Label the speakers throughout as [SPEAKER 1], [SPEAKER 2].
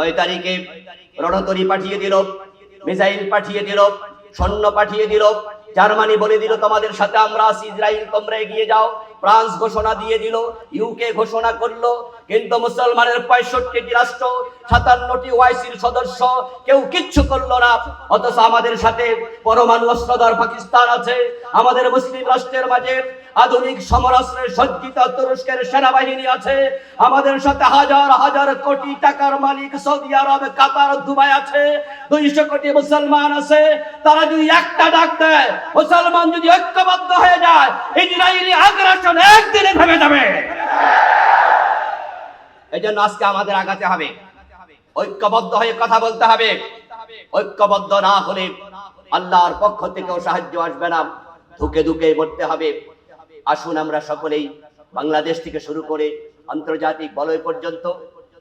[SPEAKER 1] নয় তারিখে রণতরী পাঠিয়ে দিল, মিসাইল পাঠিয়ে দিল সৈন্য পাঠিয়ে দিল, জার্মানি বলে দিল তোমাদের সাথে, আমরা আছি ইসরায়েল তোমরা এগিয়ে যাও। ফ্রান্স ঘোষণা দিয়ে দিল ইউকে ঘোষণা করল, কিন্তু মুসলমানের পঁয়ষট্টিটি রাষ্ট্র, সাতান্নটি ওয়াইসির সদস্য, কেউ কিচ্ছু করল না। অথচ আমাদের সাথে পরমাণু অস্ত্রধর পাকিস্তান আছে। আমাদের মুসলিম রাষ্ট্রের মাঝে আধুনিক সমরাস্ত্রে সজ্জিত তুরস্কের সেনাবাহিনী আছে। আমাদের সাথে হাজার হাজার কোটি টাকার মালিক সৌদি আরব, কাতার, দুবাই আছে। দুইশো কোটি মুসলমান আছে। তারা যদি একটা ডাক দেয়, মুসলমান যদি ঐক্যবদ্ধ হয়ে যায়, ইসরায়েলি আগ্রাসন একদিনে থেমে যাবে। এই জন্য আজকে আমাদের আগাতে হবে। ঐক্যবদ্ধ হয়ে কথা বলতে হবে। ঐক্যবদ্ধ না হলে আল্লাহর পক্ষ থেকেও সাহায্য আসবে না। ধুকে ধুকে মরতে হবে। আসুন আমরা সকলেই বাংলাদেশ থেকে শুরু করে আন্তর্জাতিক বলয় পর্যন্ত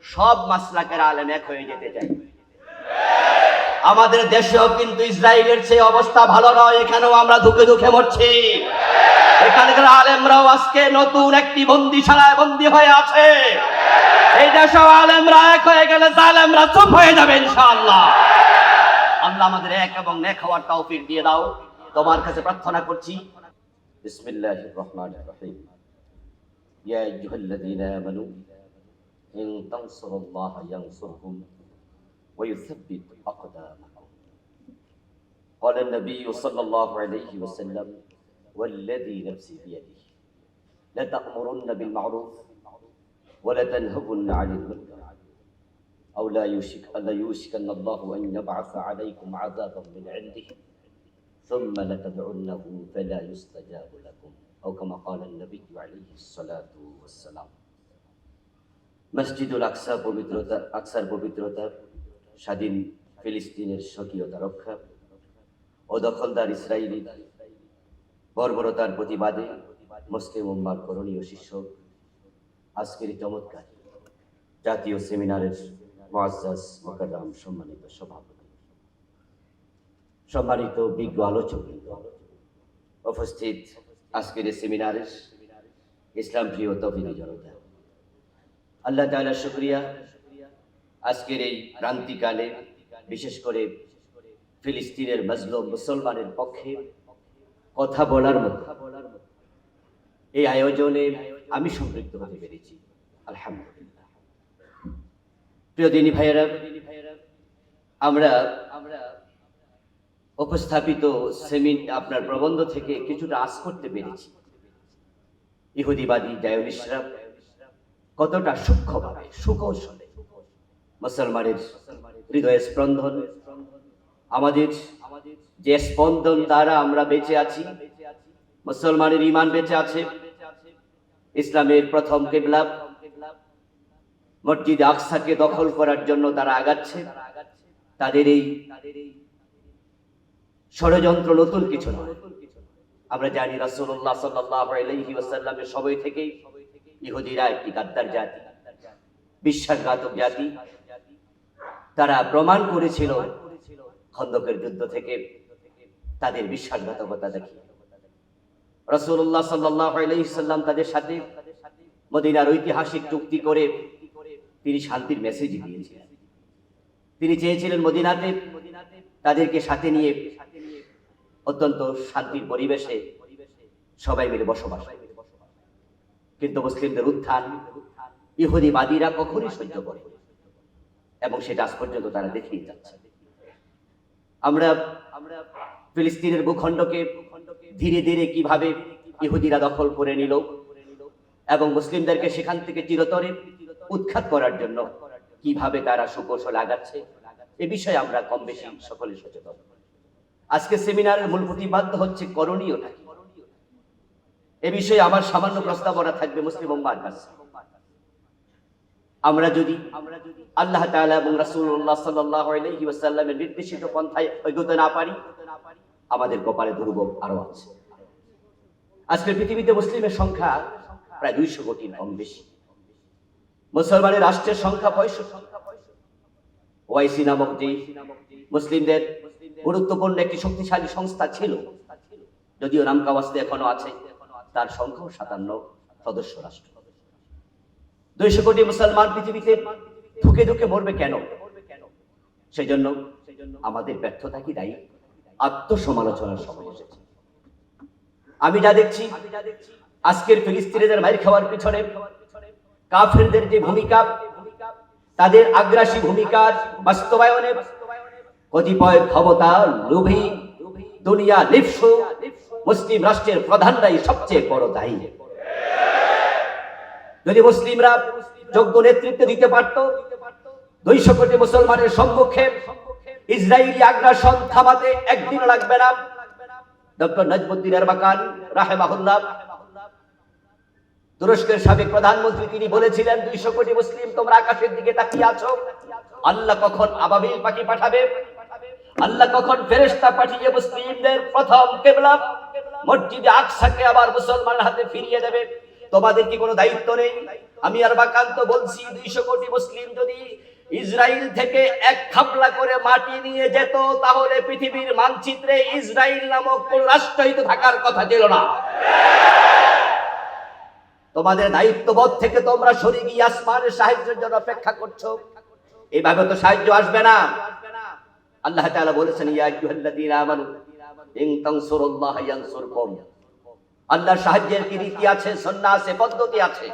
[SPEAKER 1] সব মাসলাকের আলেম এক হয়ে যেতে চাই। আমাদের দেশেও কিন্তু ইসরায়েলের চেয়ে অবস্থা ভালো নয়, এখানেও আমরা ধুকে ধুকে মরছি। এখানকার আলেমরাও আজকে নতুন একটি বন্দিশালায় বন্দি হয়ে আছে। এই দেশেও আলেমরা এক হয়ে গেলে জালেমরা চুপ হয়ে যাবে, ইনশাআল্লাহ। আল্লাহ আমাদের এক এবং নেক হওয়ার তৌফিক দিয়ে দাও। তোমার কাছে প্রার্থনা করছি। বিসমিল্লাহির রহমানির রহিম। ইয়া আইয়ুহাল্লাযীনা আমানু, ইন তানসুরুল্লাহা ইয়ানসুরকুম ওয়া ইউসাব্বিত আকদামাকুম قال النبي صلى الله عليه وسلم والذي نفسي بيده لتأمرن بالمعروف ولتنهون عن المنكر أو لا يوشك ألا يوشكن الله أن يبعث عليكم عذابا من عنده ثم لتدعنه فلا يستجاب لكم أو كما قال النبي عليه الصلاة والسلام মসজিদুল আকসা পবিত্রতা আকসার পবিত্রতা স্বাধীন ফিলিস্তিনের স্বকীয়তা রক্ষা ও দখলদার ইসরায়েলি বর্বরতার প্রতিবাদে মুসলিম উম্মার করণীয় শিষ্য আজকের চমৎকার জাতীয় সেমিনারের মুআজ্জাজ মোকাররম সম্মানিত সভাপতি। সম্মানিত বিজ্ঞ আলোচক উপস্থিত আজকের সেমিনারের ইসলাম প্রিয় তফিলি জনতা, আল্লাহ তাআলা শুকরিয়া আজকের এই ক্রান্তিকালে, বিশেষ করে ফিলিস্তিনের মজলুম মুসলমানের পক্ষে কথা বলার মতো। এই আয়োজনে আমি সম্পৃক্ত হতে পেরেছি। আলহামদুলিল্লাহ। প্রিয় দিনী ভাইয়েরা, আমরা আমরা উপস্থাপিত সেমিন আপনার প্রবন্ধ থেকে কিছুটা আশ করতে পেরেছি। ইহুদিবাদী জায়নিসরা কতটা সূক্ষ্মভাবে, সুকৌশলে মুসলমানের হৃদয় স্পন্দন। আমাদের যে স্পন্দন দ্বারা আমরা বেঁচে আছি, মুসলমানের ইমান বেঁচে আছে, ইসলামের প্রথম কেবলা, মসজিদ আকসাকে দখল করার জন্য তারা আগাচ্ছে। তাদের এই ষড়যন্ত্র নতুন কিছু নয়। আমরা জানি রাসূলুল্লাহ সাল্লাল্লাহু আলাইহি ওয়াসাল্লামের সবাই থেকেই ইহুদিরা একটি গাদ্দার জাতি, বিশ্বাসঘাতক জাতি। তারা প্রমাণ করেছিল খন্দকের যুদ্ধ থেকে, তাদের বিশ্বাসঘাতকতা দেখি। রসুল্লাহ সাল্লাহ আলাইসাল্লাম তাদের সাথে মদিনার ঐতিহাসিক চুক্তি করে তিনি শান্তির মেসেজ দিয়েছিলেন। তিনি চেয়েছিলেন মদিনাতে তাদেরকে সাথে নিয়ে অত্যন্ত শান্তির পরিবেশে সবাই মিলে বসবাস কিন্তু মুসলিমদের উত্থান ইহুদিবাদীরা কখনই সহ্য করে এবং সেটা আজ পর্যন্ত তারা দেখিয়ে যাচ্ছে। আমরা আমরা ফিলিস্তিনের ভূখণ্ডকে ধীরে ধীরে কীভাবে ইহুদিরা দখল করে নিল এবং মুসলিমদেরকে সেখান থেকে চিরতরে উৎখাত করার জন্য কীভাবে তারা সুকৌশল আগাচ্ছে, এ বিষয়ে আমরা কম বেশি সকলে সচেতন। আজকে সেমিনারের মূল প্রতিপাদ্য হচ্ছে করণীয়টা কি? এ বিষয়ে আমার সামান্য প্রস্তাবনা থাকবে মুসলিম উম্মার কাছে। আমরা যদি আল্লাহ তাআলা এবং আলাইহি ওয়াসাল্লামের নির্দেশিত পন্থায় এগোতে না পারি, আমাদের কপালে দুর্ভোগ আরও আছে। আজকের পৃথিবীতে মুসলিমের সংখ্যা প্রায় দুইশো কোটির কম বেশি। মুসলমানের রাষ্ট্রের সংখ্যা ওয়াইসি নামক যে মুসলিমদের গুরুত্বপূর্ণ একটি শক্তিশালী সংস্থা ছিল, যদিও নাম কাওয়াস্তে এখনও আছে, তার সংখ্যাও সাতান্ন সদস্য রাষ্ট্র। দুইশো কোটি মুসলমান পৃথিবীতে ধুকে ধুকে মরবে কেন? সেজন্য আমাদের ব্যর্থতা কি দায়ী? আত্মসমালোচনার সময় এসেছে। আমি যা দেখছি, আজকের ফিলিস্তিনিদের মাইর খাওয়ার পিছনে কাফেরদের যে ভূমিকা, তাদের আগ্রাসী ভূমিকার বাস্তবায়নে কতিপয় ক্ষমতা লোভী দুনিয়া লিপসু মুসলিম রাষ্ট্রের প্রধানরাই সবচেয়ে বড় দায়ী। যদি মুসলিমরা যোগ্য নেতৃত্ব দিতে পারত, দুইশো কোটি মুসলমানের সম্মুখে ইসরায়েলি আগ্রাসন থামাতে একদিন লাগবে না। ডক্টর নজমুদ্দিন এরবাকান, রাহেমাহুল্লাহ, তুরস্কের সাবেক প্রধানমন্ত্রী তিনি বলেছিলেন, দুইশো কোটি মুসলিম তোমরা আকাশের দিকে তাকিয়ে আছো। আল্লাহ কখন আবাবিল পাখি পাঠাবে? আল্লাহ কখন ফেরেশতা পাঠিয়ে মুসলিমদের প্রথম কেবলা? মসজিদে আকসাকে আবার মুসলমানের হাতে ফিরিয়ে দেবে। তোমাদের কি কোনো দায়িত্ব নেই? আমি আর বাকান্ত বলছি, দুইশো কোটি মুসলিম যদি ইসরায়েল থেকে এক খাপলা করে মাটি নিয়ে যেত, তাহলে পৃথিবীর মানচিত্রে ইসরায়েল নামক কোন রাষ্ট্রই তো থাকার কথা ছিল না। তোমাদের দায়িত্ববোধ থেকে তোমরা সরে গিয়ে আসমানের সাহায্যের জন্য অপেক্ষা করছ। এইভাবে তো সাহায্য আসবে না। আল্লাহ তাআলা বলেছেন, ইয়া আইয়ুহাল্লাযীনা আমানু, ইন তানসুরুল্লাহ ইয়ানসুরকুম। আল্লাহর সাহায্যের কি রীতি আছে সুন্নাহ আছে পদ্ধতি আছে?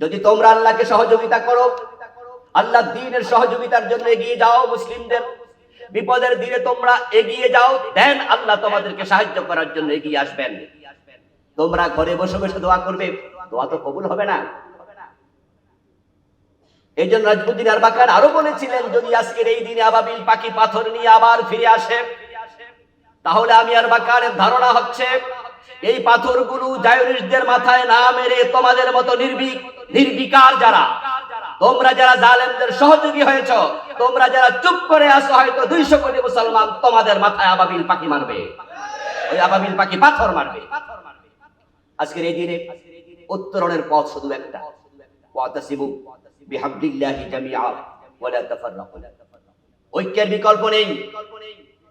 [SPEAKER 1] যদি তোমরা আল্লাহকে সহযোগিতা করো, আল্লাহ দিনের সহযোগিতার জন্য এগিয়ে যাও মুসলিমদের। বিপদের দিনে তোমরা এগিয়ে যাও দেন আল্লাহ তোমাদেরকে সাহায্য করার জন্য এগিয়ে আসবেন। তোমরা ঘরে বসে বসে দোয়া করবে, দোয়া তো কবুল হবে না। এই জন্য রাজবুদ্দিন আরবাকার আরও বলেছিলেন, যদি আজকের এই দিনে আবাবিল পাখি পাথর নিয়ে আবার ফিরে আসে, তাহলে আমি আর বাকারের ধারণা হচ্ছে এই পাথরগুলো জায়নিসদের মাথায় না মেরে তোমাদের মতো নির্ভীক, নির্বিকার যারা। তোমরা যারা জালেমদের সহযোগী হয়েছ, তোমরা যারা চুপ করে আসো হয়তো দুইশো কোটি মুসলমান তোমাদের মাথায় আবাবিল পাখি মারবে। ওই আবাবিল পাখি পাথর মারবে। আজকের এই দিনে উত্তরণের পথ শুধু একটা। ওয়াতাসিবু বিহামদিল্লাহি জামিআ ওয়ালা তাফাররাকু। ঐক্যের বিকল্প নেই।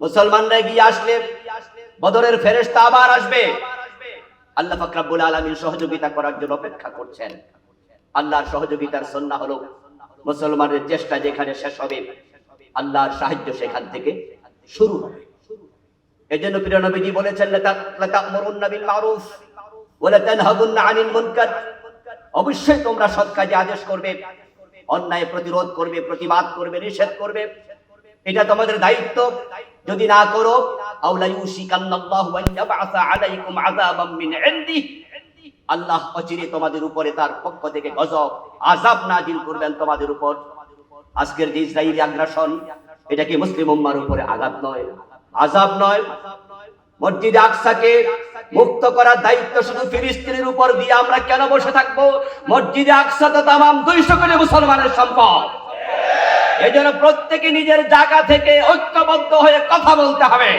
[SPEAKER 1] মুসলমানরা এগিয়ে আসলে বদরের ফেরেশতা আবার আসবে। আল্লাহ পাক রব্বুল আলামিন সহযোগিতা করার জন্য অপেক্ষা করছেন। আল্লাহর সহযোগিতার সন্না হলো মুসলমানের চেষ্টা যেখানে শেষ হবে, আল্লাহর সাহায্য সেখান থেকে শুরু হবে। এজন্য প্রিয় নবীজি বলেছেন অবশ্যই তোমরা সৎ কাজে আদেশ করবে, অন্যায় প্রতিরোধ করবে, প্রতিবাদ করবে, নিষেধ করবে। এটা তোমাদের দায়িত্ব। যদি না করো আল্লাহ অচিরে তোমাদের উপরে তার পক্ষ থেকে গজব, আযাব নাজিল করবেন তোমাদের উপর। আজকের যে ইসরায়েলি আগ্রাসন, এটা কি মুসলিম উম্মার উপরে আঘাত নয়? আযাব নয়। মসজিদ আকসাকে মুক্ত করার দায়িত্ব শুধু ফিলিস্তিনের উপর দিয়ে আমরা কেন বসে থাকব? মসজিদে আকসা তো তামাম দুইশো কোটি মুসলমানের সম্পদ। এই জন্য প্রত্যেকে নিজের জায়গা থেকে ঐক্যবদ্ধ হয়ে কথা বলতে হবে।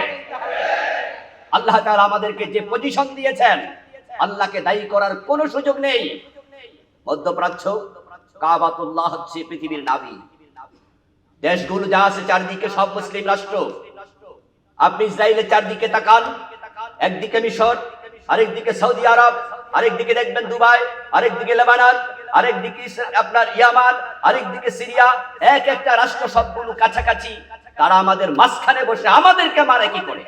[SPEAKER 1] আল্লাহ তাআলা আমাদেরকে যে পজিশন দিয়েছেন, আল্লাহকে দায়ী করার কোনো সুযোগ নেই। মধ্যপ্রাচ্য, কাবাতুল্লাহ হচ্ছে পৃথিবীর নাভি। দেশগুলো যা আছে চারদিকে সব মুসলিম রাষ্ট্র। আপনি ইসরায়েলের চারদিকে তাকান, একদিকে মিশর, আরেকদিকে সৌদি আরব আরেকদিকে দেখবেন দুবাই আরেকদিকে লেবানন আরেকদিকে আপনার ইয়ামান আরেকদিকে সিরিয়া, এক একটা রাষ্ট্র সবগুলো কাছাকাছি। তারা আমাদের মাঝখানে বসে আমাদেরকে মারে কি করে?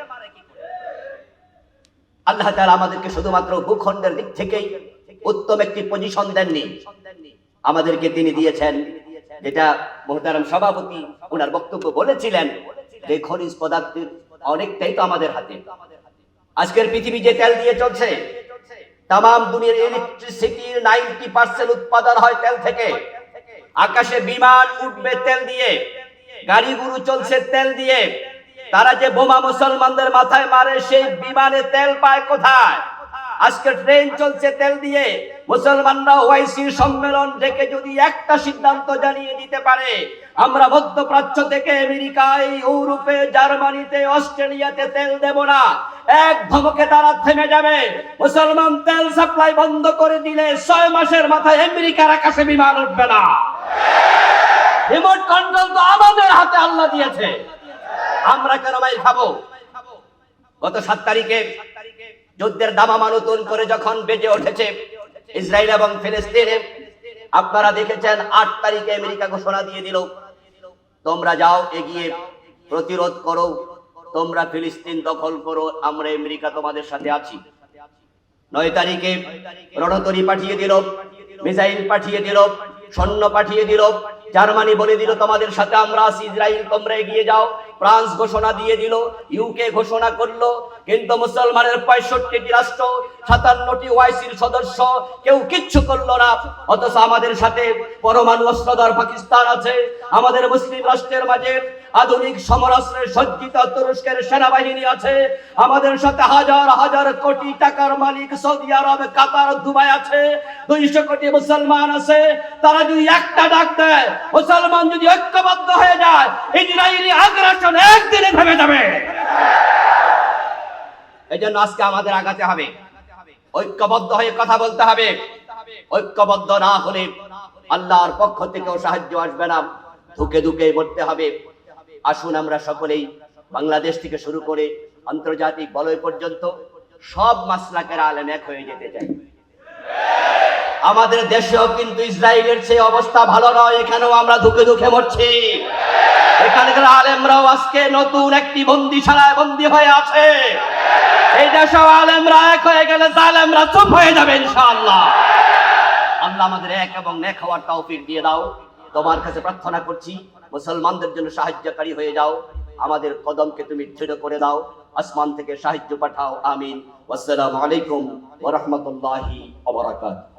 [SPEAKER 1] আল্লাহ তাআলা আমাদেরকে শুধুমাত্র ভূখণ্ডের দিক থেকেই উত্তম একটি পজিশন দেননি। আমাদেরকে তিনি দিয়েছেন, যেটা মোহতারাম সভাপতি ওনার বক্তব্য বলেছিলেন যে খনিজ পদার্থের অনেকটাই তো আমাদের হাতে। আজকের পৃথিবী যে তেল দিয়ে চলছে তাম দুনিয়ার ইলেকট্রিসিটির নাইনটি পার্সেন্ট উৎপাদন হয় তেল থেকে। আকাশে বিমান উঠবে তেল দিয়ে, গাড়িগুলো চলছে তেল দিয়ে। তারা যে বোমা মুসলমানদের মাথায় মারে, সেই বিমানে তেল পায় কোথায়? আজকে ট্রেন চলছে তেল দিয়ে। মুসলমানরা ওয়াইসি সম্মেলন থেকে যদি একটা সিদ্ধান্ত জানিয়ে দিতে পারে, আমরা মধ্যপ্রাচ্য থেকে আমেরিকায়, ইউরোপে, জার্মানিতে, অস্ট্রেলিয়াতে তেল দেব না। এক ধমকে তারা থেমে যাবে। মুসলমান তেল সাপ্লাই বন্ধ করে দিলে ছয় মাসের মাথায় আমেরিকার আকাশে বিমান উঠবে না। রিমোট কন্ট্রোল তো আমাদের হাতে আল্লাহ দিয়েছে। আমরা কেন মাইর খাব? গত সাত তারিখে যুদ্ধের দামামা নতুন করে যখন বেজে উঠেছে ইসরায়েল এবং ফিলিস্তিনে, আপনারা দেখেছেন আট তারিখে আমেরিকা ঘোষণা দিয়ে দিল, তোমরা যাও, এগিয়ে প্রতিরোধ করো, তোমরা ফিলিস্তিন দখল করো, আমরা আমেরিকা তোমাদের সাথে আছি। নয় তারিখে রণতরী পাঠিয়ে দিল, মিসাইল পাঠিয়ে দিল সৈন্য পাঠিয়ে দিল। জার্মানি বলে দিল, তোমাদের সাথে আমরা আছি ইসরায়েল তোমরা এগিয়ে যাও। ফ্রান্স ঘোষণা দিয়ে দিল ইউকে ঘোষণা করল। কিন্তু মুসলমানের পঁয়ষট্টিটি রাষ্ট্র, সাতান্নটি ওয়াইসির সদস্য, কেউ কিচ্ছু করল না। অথচ আমাদের সাথে পরমাণু অস্ত্রধর পাকিস্তান আছে। আমাদের মুসলিম রাষ্ট্রের মাঝে আধুনিক সমরাস্ত্রের সজ্জিত তুরস্কের সেনাবাহিনী আছে। আমাদের সাথে হাজার হাজার কোটি টাকার মালিক সৌদি আরব, কাতার, দুবাই আছে। দুইশো কোটি মুসলমান আছে। তারা যদি একটা ডাক দেয়, মুসলমান যদি ঐক্যবদ্ধ হয়ে যায়, ইসরায়েলি আগ্রাসন একদিনে থেমে যাবে। এই জন্য আজকে আমাদের আগাতে হবে। ঐক্যবদ্ধ হয়ে কথা বলতে হবে। ঐক্যবদ্ধ না হলে আল্লাহর পক্ষ থেকেও সাহায্য আসবে না। ধুকে ধুকে মরতে হবে। আসুন আমরা সকলেই বাংলাদেশ থেকে শুরু করে আন্তর্জাতিক বলয় পর্যন্ত সব মাসলাকের আলেম এক হয়ে যেতে চাই। আমাদের দেশেও কিন্তু ইসরায়েলের চেয়ে অবস্থা ভালো নয়, এখানেও আমরা ধুকে ধুকে মরছি। এখানকার আলেমরাও আজকে নতুন একটি বন্দিশালায় বন্দী হয়ে আছে। এই দেশেও আলেমরা এক হয়ে গেলে জালেমরা চুপ হয়ে যাবে ইনশাআল্লাহ। আল্লাহ আমাদের এক এবং নেক হওয়ার তৌফিক দিয়ে দাও। তোমার কাছে প্রার্থনা করছি মুসলমানদের জন্য সাহায্যকারী হয়ে যাও। আমাদের কদমকে তুমি দৃঢ় করে দাও। আসমান থেকে সাহায্য পাঠাও। আমিন। আসসালামু আলাইকুম ওয়া রাহমাতুল্লাহি ওয়া বারাকাতুহু।